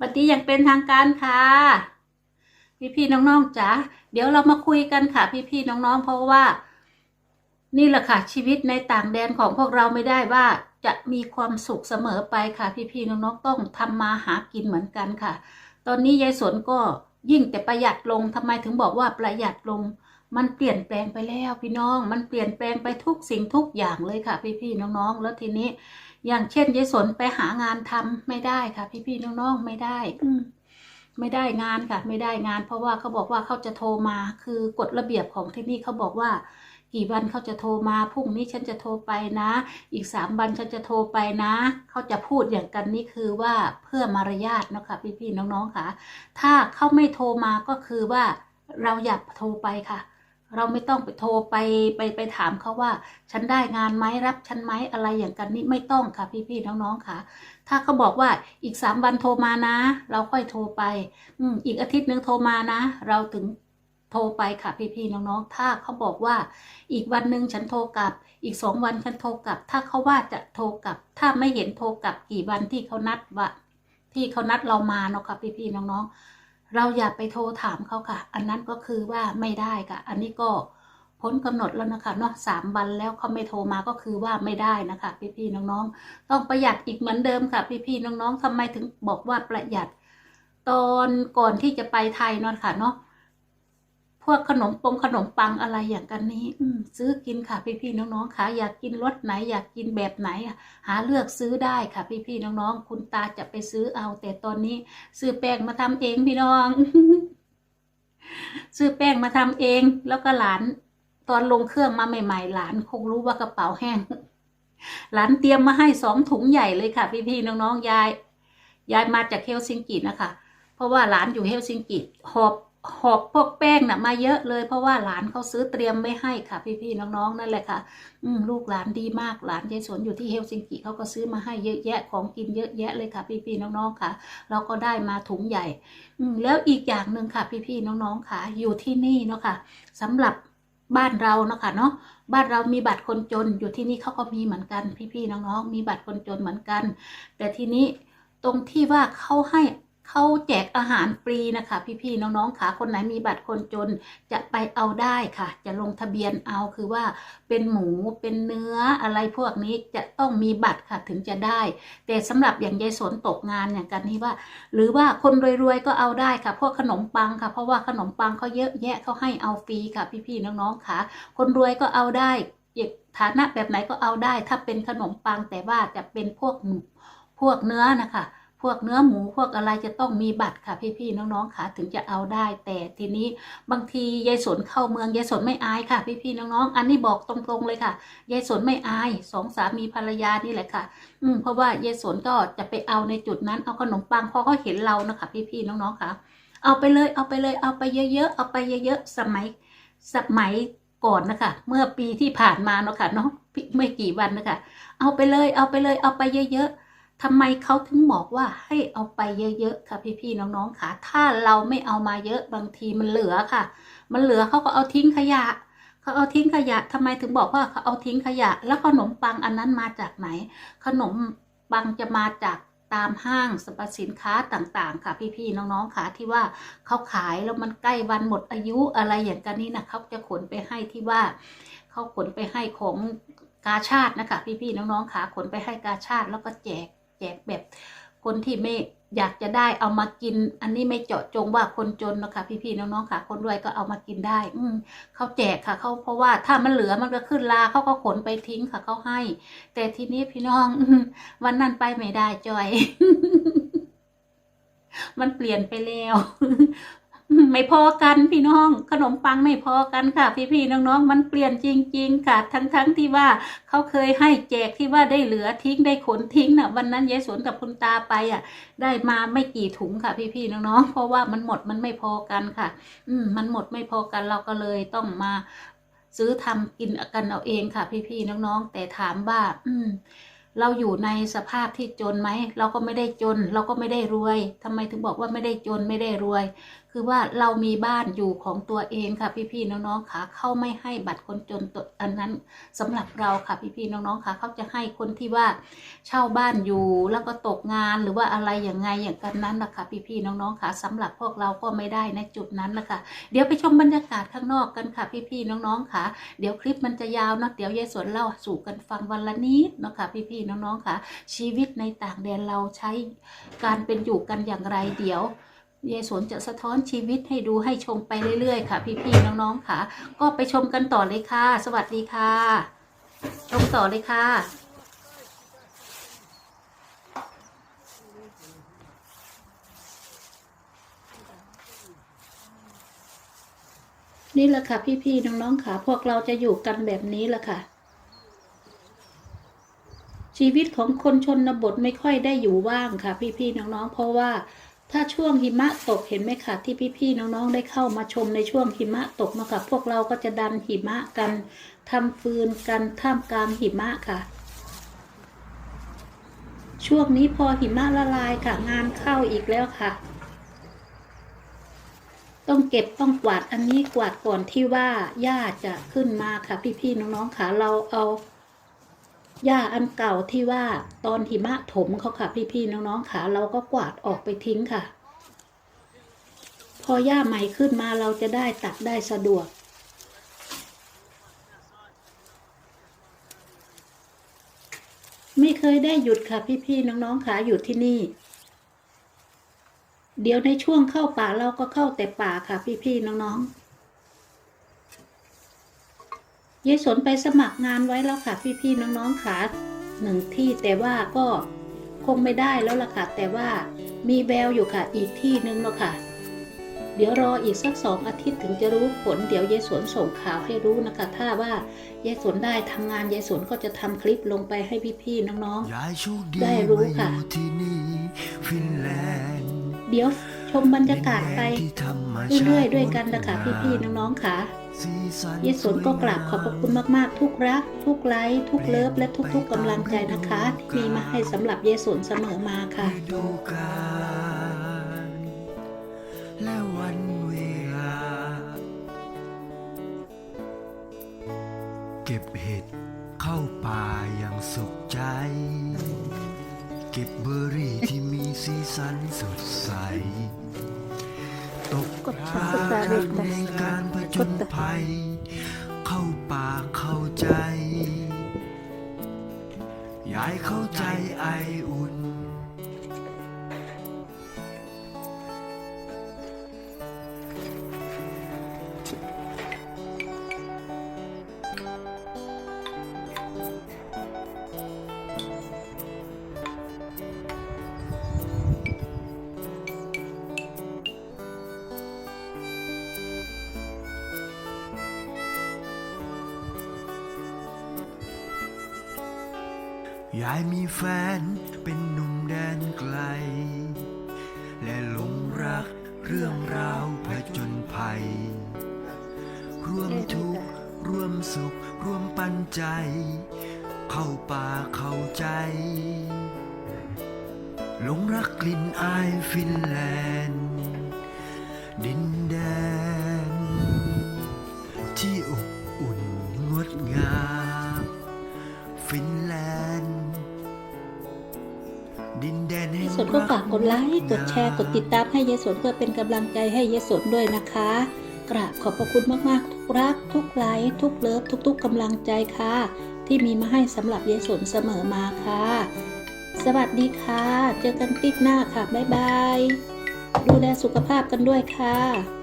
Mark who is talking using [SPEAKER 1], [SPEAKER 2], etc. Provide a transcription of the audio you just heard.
[SPEAKER 1] บัดนี้ยังเป็นทางการค่ะ พี่ๆน้องๆจ๋าเดี๋ยวเรามาคุยกันค่ะ พี่ๆน้องๆ เพราะว่า นี่แหละค่ะชีวิตในต่างแดนของพวกเราไม่ได้ว่าจะมีความสุขเสมอไปค่ะ พี่ๆน้องๆต้องทำมาหากินเหมือนกันค่ะ ตอนนี้ยายสวนก็ยิ่งแต่ประหยัดลงทำไมถึงบอกว่าประหยัดลง มันเปลี่ยนแปลงไปแล้วพี่น้อง มันเปลี่ยนแปลงไปทุกสิ่งทุกอย่างเลยค่ะ พี่ๆน้องๆ แล้วทีนี้ อย่างเช่นยายสนไปหางานทำไม่ได้ค่ะ พี่ๆน้องๆไม่ได้ อืมไม่ได้งานค่ะ ไม่ได้งาน เพราะว่าเขาบอกว่าเขาจะโทรมาคือกฎระเบียบของที่นี่เขาบอกว่ากี่วันเขาจะโทรมาพรุ่งนี้ฉันจะโทรไปนะ อีกสามวันฉันจะโทรไปนะเขาจะพูดอย่างกันนี่คือว่าเพื่อมารยาทเนาะค่ะพี่ๆน้องๆค่ะ ถ้าเขาไม่โทรมาก็คือว่าเราอยากโทรไปค่ะ เราไม่ต้องไปโทรไปไปไปถามเขาว่า ฉันได้งานไหมรับฉันไหมอะไรอย่างกันนี่ไม่ต้องค่ะพี่ๆน้องๆค่ะ ถ้าเขาบอกว่าอีกสามวันโทรมานะ เราค่อยโทรไป อืมอีกอาทิตย์หนึ่งโทรมานะ เราถึงโทรไปค่ะพี่ๆน้องๆ ถ้าเขาบอกว่า อีกวันหนึ่งฉันโทรกลับ อีกสองวันฉันโทรกลับ ถ้าเขาว่าจะโทรกลับ ถ้าไม่เห็นโทรกลับกี่วันที่เขานัดว่าที่เขานัดเรามาเนาะค่ะพี่ๆน้องๆ เราอย่าไปโทรถามเขาค่ะ อันนั้นก็คือว่าไม่ได้ค่ะ อันนี้ก็พ้นกำหนดแล้วนะคะเนาะสามวันแล้วเขาไม่โทรมาก็คือว่าไม่ได้นะคะ พี่ๆน้องๆ ต้องประหยัดอีกเหมือนเดิมค่ะ พี่ๆน้องๆทำไมถึงบอกว่าประหยัด ตอนก่อนที่จะไปไทยเนาะค่ะเนาะ วกขนมปงขนมปังอะไรอย่างกันนี้ อืซื้อกินค่ะพี่ๆน้องๆค่ะอยากกินรสไหนอยากกินแบบไหน หาเลือกซื้อได้ค่ะพี่ๆน้องๆคุณตาจะไปซื้อเอา แต่ตอนนี้ ซื้อแป้งมาทำเองพี่น้อง ซื้อแป้งมาทำเอง แล้วก็หลาน ตอนลงเครื่องมาใหม่ ๆ หลานคงรู้ว่ากระเป๋าแห้งหลานเตรียมมาให้สองถุงใหญ่เลยค่ะ พี่ๆน้องๆยายยายมาจากเฮลซิงกินะคะ เพราะว่าหลานอยู่เฮลซิงกิหอบ หอบพวกแป้งน่ะมาเยอะเลย เพราะว่าหลานเขาซื้อเตรียมไม่ให้ค่ะ พี่ๆน้องๆนั่นแหละค่ะ อืลูกหลานดีมากหลานยายสนอยู่ที่เฮลซิงกิเขาก็ซื้อมาให้เยอะแยะของกินเยอะแยะเลยค่ะ พี่ๆน้องๆค่ะ เราก็ได้มาถุงใหญ่ อืแล้วอีกอย่างหนึ่งค่ะ พี่ๆน้องๆค่ะ อยู่ที่นี่เนาะค่ะสำหรับบ้านเราเนาะค่ะเนาะบ้านเรามีบัตรคนจนอยู่ที่นี่เขาก็มีเหมือนกัน พี่ๆน้องๆมีบัตรคนจนเหมือนกัน แต่ทีนี้ตรงที่ว่าเขาให้ เขาแจกอาหารฟรีนะคะ พี่ๆน้องๆค่ะคนไหนมีบัตรคนจนจะไปเอาได้ค่ะ จะลงทะเบียนเอาคือว่าเป็นหมูเป็นเนื้ออะไรพวกนี้จะต้องมีบัตรค่ะถึงจะได้ แต่สำหรับอย่างยายสนตกงานอย่างกันนี้ว่า หรือว่าคนรวยๆก็เอาได้ค่ะ พวกขนมปังค่ะ เพราะว่าขนมปังเขาเยอะแยะเขาให้เอาฟรีค่ะ พี่ๆน้องๆค่ะ คนรวยก็เอาได้ฐานะแบบไหนก็เอาได้ ถ้าเป็นขนมปังแต่ว่าจะเป็นพวกพวกเนื้อนะคะ พวกเนื้อหมูพวกอะไรจะต้องมีบัตรค่ะพี่ๆน้องๆค่ะถึงจะเอาได้ แต่ทีนี้บางทียายสนเข้าเมืองยายสนไม่อายค่ะ พี่ๆน้องๆ อันนี้บอกตรงๆเลยค่ะยายสนไม่อายสองสามีภรรยานี่แหละค่ะ อืมเพราะว่ายายสนก็จะไปเอาในจุดนั้นเอาขนมปังพอเขาเห็นเรานะคะ พี่ๆน้องๆค่ะเอาไปเลยเอาไปเลยเอาไปเยอะๆเอาไปเยอะๆสมัยสมัยก่อนนะคะ เมื่อปีที่ผ่านมาเนาะค่ะเนาะไม่กี่วันนะคะ เอาไปเลยเอาไปเลยเอาไปเยอะๆ ทำไมเขาถึงบอกว่าให้เอาไปเยอะๆค่ะพี่ๆน้องๆค่ะ ถ้าเราไม่เอามาเยอะบางทีมันเหลือค่ะ มันเหลือเขาก็เอาทิ้งขยะเขาเอาทิ้งขยะทำไมถึงบอกว่าเขาเอาทิ้งขยะ แล้วขนมปังอันนั้นมาจากไหน ขนมปังจะมาจากตามห้างสรรพสินค้าต่างๆ ค่ะพี่ๆน้องๆค่ะที่ว่าเขาขายแล้วมันใกล้วันหมดอายุอะไรอย่างกันนี้นะเขาจะขนไปให้ที่ว่าเขาขนไปให้ของกาชาตินะคะพี่ๆน้องๆค่ะขนไปให้กาชาติแล้วก็แจก แจกแบบคนที่ไม่อยากจะได้เอามากิน อันนี้ไม่เจาะจงว่าคนจนนะคะพี่ๆน้องๆค่ะ คนรวยก็เอามากินได้ อืเขาแจกค่ะเขาเพราะว่าถ้ามันเหลือมันก็ขึ้นลาเขาก็ขนไปทิ้งค่ะเขาให้ แต่ทีนี้พี่น้องวันนั้นไปไม่ได้จอย มันเปลี่ยนไปแล้ว ไม่พอกันพี่น้อง ขนมปังไม่พอกันค่ะ พี่ๆน้องๆมันเปลี่ยนจริง ๆ ค่ะ ทั้งๆที่ว่าเขาเคยให้แจกที่ว่าได้เหลือทิ้งได้ขนทิ้งน่ะ วันนั้นยายสวนกับคุณตาไปอะ ได้มาไม่กี่ถุงค่ะ พี่ๆน้องๆเพราะว่ามันหมดมันไม่พอกันค่ะ อืมมันหมดไม่พอกันเราก็เลยต้องมาซื้อทำกินกันเอาเองค่ะ พี่ๆน้องๆ แต่ถามว่า อืมเราอยู่ในสภาพที่จนไหม เราก็ไม่ได้จน เราก็ไม่ได้รวยทำไมถึงบอกว่าไม่ได้จนไม่ได้รวยคือว่าเรามีบ้านอยู่ของตัวเองค่ะพี่ๆน้องๆค่ะเข้าไม่ให้บัตรคนจนตัวอันนั้นสำหรับเราค่ะพี่ๆน้องๆค่ะเขาจะให้คนที่ว่าเช่าบ้านอยู่แล้วก็ตกงานหรือว่าอะไรอย่างไงอย่างกันนั้นนะคะพี่ๆน้องๆค่ะสำหรับพวกเราก็ไม่ได้ในจุดนั้นนะคะเดี๋ยวไปชมบรรยากาศข้างนอกกันค่ะพี่ๆน้องๆค่ะ เดี๋ยวคลิปมันจะยาวนะเดี๋ยวยายสวนเล่าสู่กันฟังวันละนิดนะคะพี่ๆน้องๆค่ะ ชีวิตในต่างแดนเราใช้การเป็นอยู่กันอย่างไรเดี๋ยว ยายสวนจะสะท้อนชีวิตให้ดูให้ชมไปเรื่อย ๆ ค่ะ พี่ๆน้องๆค่ะ ก็ไปชมกันต่อเลยค่ะ สวัสดีค่ะ ชมต่อเลยค่ะนี่แหละค่ะ พี่ๆน้องๆค่ะ พวกเราจะอยู่กันแบบนี้แหละค่ะ ชีวิตของคนชนบทไม่ค่อยได้อยู่ว่างค่ะ พี่ๆน้องๆเพราะว่า ถ้าช่วงหิมะตกเห็นไหมคะที่พี่ๆน้องๆได้เข้ามาชมในช่วงหิมะตกมาค่ะพวกเราก็จะดันหิมะกันทำฟืนกันท่ามกลางหิมะค่ะ ช่วงนี้พอหิมะละลายค่ะงานเข้าอีกแล้วค่ะ ต้องเก็บต้องกวาดอันนี้กวาดก่อนที่ว่าหญ้าจะขึ้นมาค่ะพี่ๆน้องๆค่ะเราเอา หญ้าอันเก่าที่ว่าตอนหิมะถมเขาค่ะ พี่ๆน้องๆค่ะ เราก็กวาดออกไปทิ้งค่ะ พอหญ้าใหม่ขึ้นมาเราจะได้ตัดได้สะดวก ไม่เคยได้หยุดค่ะ พี่ๆน้องๆค่ะอยู่ที่นี่ เดี๋ยวในช่วงเข้าป่าเราก็เข้าแต่ป่าค่ะ พี่ๆน้องๆ ยายสนไปสมัครงานไว้แล้วค่ะ พี่ๆน้องๆค่ะหนึ่งที่แต่ว่าก็คงไม่ได้แล้วล่ะค่ะ แต่ว่ามีแววอยู่ค่ะ อีกที่หนึ่งแล้วค่ะ เดี๋ยวรออีกสักสองอาทิตย์ถึงจะรู้ผล เดี๋ยวยายสวนส่งข่าวให้รู้นะคะ ถ้าว่ายายสวนได้ทำงานยายสวนก็จะทำคลิปลงไปให้พี่ๆน้อง
[SPEAKER 2] ยายโชคดี
[SPEAKER 1] ได้รู้
[SPEAKER 2] มาอ
[SPEAKER 1] ค่ะ
[SPEAKER 2] ยู่ที่นี่ฟินแลนด์
[SPEAKER 1] ๆเดี๋ยว ชมบรรยากาศไป
[SPEAKER 2] ดินแดนที่ธรรมชาติ
[SPEAKER 1] เรื่อยๆด้วยกันนะคะพี่ๆน้องๆค่ะ
[SPEAKER 2] สีสัน
[SPEAKER 1] เยสนก็กราบขอบพระคุณมากๆ ทุกรัก ทุกไลค์ทุกเลิฟและทุกๆกำลังใจนะคะ ที่มีมาให้สำหรับเยสนเสมอมาค่ะ
[SPEAKER 2] ฤดูกาลและวันเวลา เก็บเห็ดเข้าป่าอย่างสุขใจ เก็บเบอร์รี่ที่มีสีสันสดใส ตก
[SPEAKER 1] กด
[SPEAKER 2] ปลา
[SPEAKER 1] subscribe
[SPEAKER 2] กันในการผจญภัย เข้าป่าเข้าใจ ยายเข้าใจไออุ่น ยายมีแฟนเป็นหนุ่มแดนไกล และหลงรักเรื่องราวผจญภัย ร่วมทุกข์ร่วมสุข ร่วมปันใจ เข้าป่าเข้าใจ หลงรักกลิ่นอายฟินแลนด์
[SPEAKER 1] ฝากกดไลค์กดแชร์กดติดตามให้เยสวนเพื่อเป็นกำลังใจให้เยสนด้วยนะคะ กราบขอบพระคุณมากๆ ทุกรัก ทุกไลค์ทุกเลิฟทุกๆกำลังใจค่ะ ที่มีมาให้สำหรับเยสวนเสมอมาค่ะ สวัสดีค่ะ เจอกันคลิปหน้าค่ะบ๊ายบายดูแลสุขภาพกันด้วยค่ะ